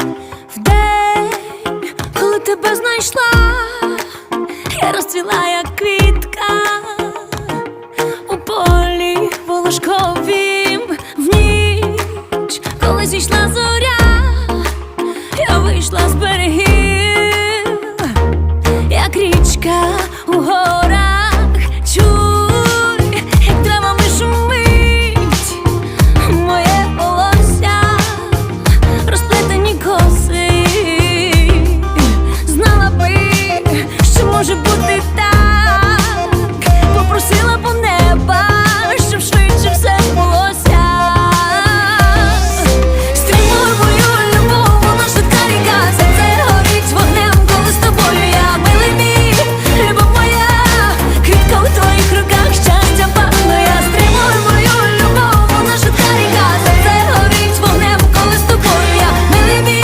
В день, коли тебе знайшла, я розцвіла, як квітка у полі волошковім в ніч, коли зійшла зоря, я вийшла з берегів, як річка у горі.